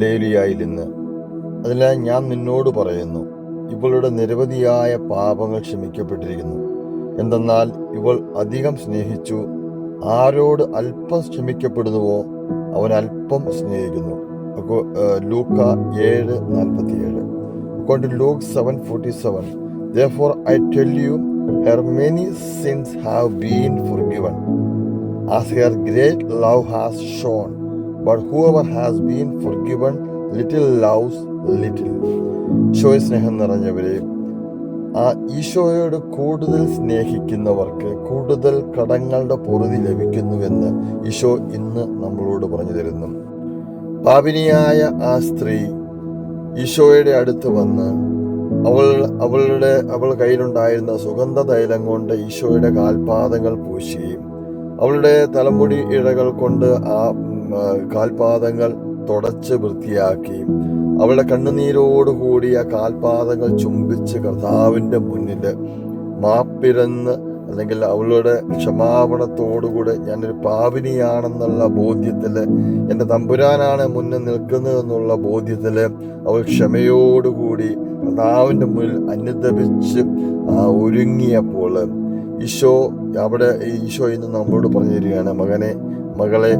മേലിയായിരുന്നു അതിനാൽ ഞാൻ നിന്നോട് പറയുന്നു ഇവളുടെ നിരവധിയായ പാപങ്ങൾ ക്ഷമിക്കപ്പെട്ടിരിക്കുന്നു. എന്തെന്നാൽ ഇവൾ അധികം സ്നേഹിച്ചു ആരോട് അല്പം ക്ഷമിക്കപ്പെടുന്നുവോ അവൻ അല്പം സ്നേഹിക്കുന്നു. ലൂക്ക ഏഴ് നാൽപ്പത്തിയേഴ്. According Luke seven forty seven. Therefore I tell you her many sins have been forgiven as as great love has has shown. But whoever has been forgiven little loves little. ഈശോയെ സ്നേഹം നിറഞ്ഞവരെ ആ ഈശോയോട് കൂടുതൽ സ്നേഹിക്കുന്നവർക്ക് കൂടുതൽ കടങ്ങളുടെ പൊറുതി ലഭിക്കുന്നുവെന്ന് ഈശോ ഇന്ന് നമ്മളോട് പറഞ്ഞു തരുന്നു പാപിനിയായ ആ സ്ത്രീ ഈശോയുടെ അടുത്ത് വന്ന് അവൾ അവളുടെ അവൾ കയ്യിലുണ്ടായിരുന്ന സുഗന്ധ തൈലം കൊണ്ട് ഈശോയുടെ കാൽപാദങ്ങൾ പൂശുകയും അവളുടെ തലമുടി ഇഴകൾ കൊണ്ട് ആ, കാൽപാദങ്ങൾ തുടച്ച് വൃത്തിയാക്കി. അവളുടെ കണ്ണുനീരോടുകൂടി ആ കാൽപാദങ്ങൾ ചുംബിച്ച് കർത്താവിന്റെ മുന്നിൽ മാപ്പിരന്ന് അല്ലെങ്കിൽ അവളുടെ ക്ഷമാപണത്തോടുകൂടെ ഞാനൊരു പാവിനിയാണെന്നുള്ള ബോധ്യത്തിൽ എന്റെ തമ്പുരാനാണ് മുന്നിൽ നിൽക്കുന്നത് എന്നുള്ള ബോധ്യത്തിൽ അവൾ ക്ഷമയോടുകൂടി കർത്താവിന്റെ മുന്നിൽ അനുദപിച്ച് ഒരുങ്ങിയപ്പോൾ ഈശോ അവിടെ ഈശോ ഇന്ന് നമ്മളോട് പറഞ്ഞു തരികയാണ് മകനെ മകളെ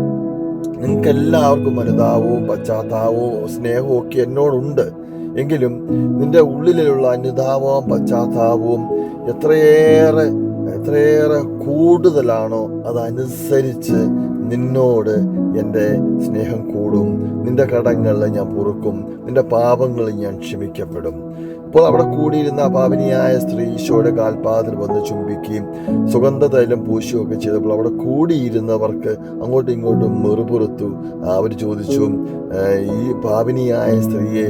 നിങ്ങൾക്ക് എല്ലാവർക്കും അനുതാപവും പശ്ചാത്താപവും സ്നേഹവും ഒക്കെ എന്നോടുണ്ട്. എങ്കിലും നിന്റെ ഉള്ളിലുള്ള അനുതാപവും പശ്ചാത്താപവും എത്രയേറെ എത്രയേറെ കൂടുതലാണോ അതനുസരിച്ച് നിന്നോട് എന്റെ സ്നേഹം കൂടും. നിന്റെ കടങ്ങളിൽ ഞാൻ പൊറുക്കും. നിന്റെ പാപങ്ങളിൽ ഞാൻ ക്ഷമിക്കപ്പെടും. ഇപ്പോൾ അവിടെ കൂടിയിരുന്ന അഭാവിനിയായ സ്ത്രീ ഈശോയുടെ കാൽപാതിൽ വന്ന് ചുംബിക്കുകയും സുഗന്ധതൈലം പൂശുകയൊക്കെ ചെയ്തപ്പോൾ അവിടെ കൂടിയിരുന്നവർക്ക് അങ്ങോട്ടും ഇങ്ങോട്ടും മെറുപുറത്തു. അവർ ചോദിച്ചു ഈ ഭാവിനിയായ സ്ത്രീയെ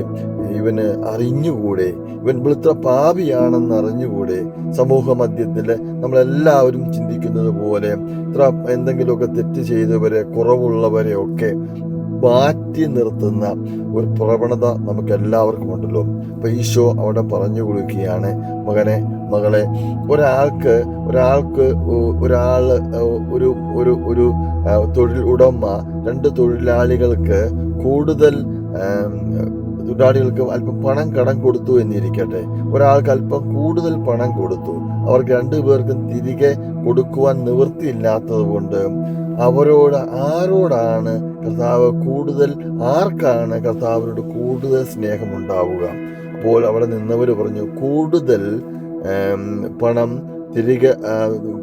ഇവന് അറിഞ്ഞുകൂടെ? ഇവൻ വിളിത്ര പാപിയാണെന്ന് അറിഞ്ഞുകൂടെ? സമൂഹ മധ്യത്തിൽ നമ്മളെല്ലാവരും ചിന്തിക്കുന്നത് പോലെ ഇത്ര എന്തെങ്കിലുമൊക്കെ തെറ്റ് ചെയ്തവരെ കുറവുള്ളവരെ ഒക്കെ മാറ്റി നിർത്തുന്ന ഒരു പ്രവണത നമുക്ക് എല്ലാവർക്കും ഉണ്ടല്ലോ. അപ്പൊ ഈശോ അവിടെ പറഞ്ഞു കൊടുക്കുകയാണ് മകനെ മകളെ ഒരാൾക്ക് ഒരാൾക്ക് ഒരാൾ ഒരു ഒരു ഒരു തൊഴിൽ ഉടമ രണ്ട് തൊഴിലാളികൾക്ക് കൂടുതൽ തൊഴിലാളികൾക്ക് അല്പം പണം കടം കൊടുത്തു എന്നിരിക്കട്ടെ. ഒരാൾക്ക് അല്പം കൂടുതൽ പണം കൊടുത്തു. അവർക്ക് രണ്ടു പേർക്കും തിരികെ കൊടുക്കുവാൻ നിവൃത്തിയില്ലാത്തത് കൊണ്ട് അവരോട് ആരോടാണ് കർത്താവ് കൂടുതൽ ആർക്കാണ് കർത്താവിനോട് കൂടുതൽ സ്നേഹമുണ്ടാവുക അപ്പോൾ അവിടെ നിന്നവർ പറഞ്ഞു കൂടുതൽ പണം തിരികെ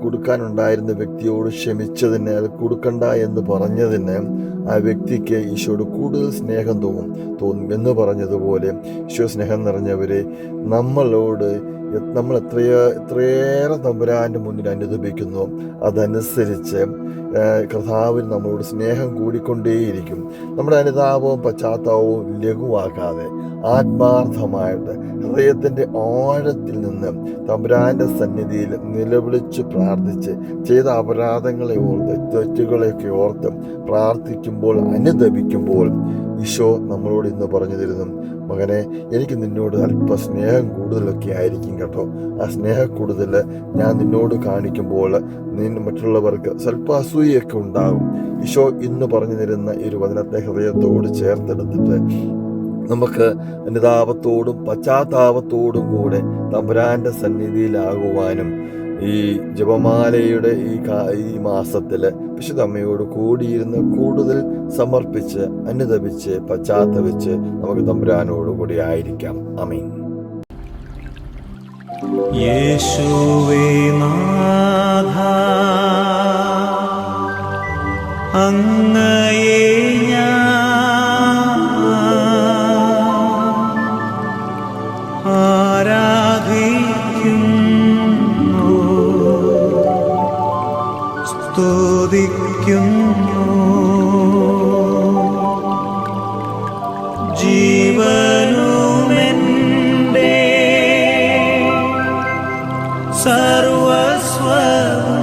കൊടുക്കാനുണ്ടായിരുന്ന വ്യക്തിയോട് ക്ഷമിച്ചതിന് അത് കൊടുക്കണ്ട എന്ന് പറഞ്ഞതിന് ആ വ്യക്തിക്ക് ഈശോയോട് കൂടുതൽ സ്നേഹം തോന്നും തോന്നും എന്ന് പറഞ്ഞതുപോലെ ഈശോ സ്നേഹം നിറഞ്ഞവരെ നമ്മളോട് നമ്മൾ എത്രയോ എത്രയേറെ തമ്പുരാന്റെ മുന്നിൽ അനുദപിക്കുന്നു. അതനുസരിച്ച് കർത്താവിൽ നമ്മളോട് സ്നേഹം കൂടിക്കൊണ്ടേയിരിക്കും. നമ്മുടെ അനുതാപവും പശ്ചാത്താപവും ലഘുവാക്കാതെ ആത്മാർത്ഥമായിട്ട് ഹൃദയത്തിന്റെ ആഴത്തിൽ നിന്ന് തമ്പുരാന്റെ സന്നിധിയിൽ നിലവിളിച്ച് പ്രാർത്ഥിച്ച് ചെയ്ത അപരാധങ്ങളെ ഓർത്ത് തെറ്റുകളെയൊക്കെ ഓർത്ത് പ്രാർത്ഥിക്കുമ്പോൾ അനുദപിക്കുമ്പോൾ ഈശോ നമ്മളോട് ഇന്ന് പറഞ്ഞു തരുന്നു. മകനെ എനിക്ക് നിന്നോട് അല്പ സ്നേഹം കൂടുതലൊക്കെ ആയിരിക്കും കേട്ടോ. ആ സ്നേഹ കൂടുതൽ ഞാൻ നിന്നോട് കാണിക്കുമ്പോൾ നിന് മറ്റുള്ളവർക്ക് സ്വല്പ അസൂയൊക്കെ ഉണ്ടാകും. ഈശോ ഇന്ന് പറഞ്ഞു തരുന്ന ഈ ഒരു വചനത്തെ ഹൃദയത്തോട് ചേർത്തെടുത്തിട്ട് നമുക്ക് അനുതാപത്തോടും പശ്ചാത്താപത്തോടും കൂടെ തമ്പുരാന്റെ സന്നിധിയിലാകുവാനും ഈ ജപമാലയുടെ ഈ ഈ മാസത്തിൽ വിശുദ്ധമ്മയോട് കൂടിയിരുന്ന് കൂടുതൽ സമർപ്പിച്ച് അനുദപിച്ച് പശ്ചാത്തപിച്ച് നമുക്ക് തമ്പുരാനോടുകൂടി ആയിരിക്കാം. അമീൻ യേശുവേ നാഥ സ്തുതിക്കുന്നു ജീവനുമെന്റെ സർവസ്വം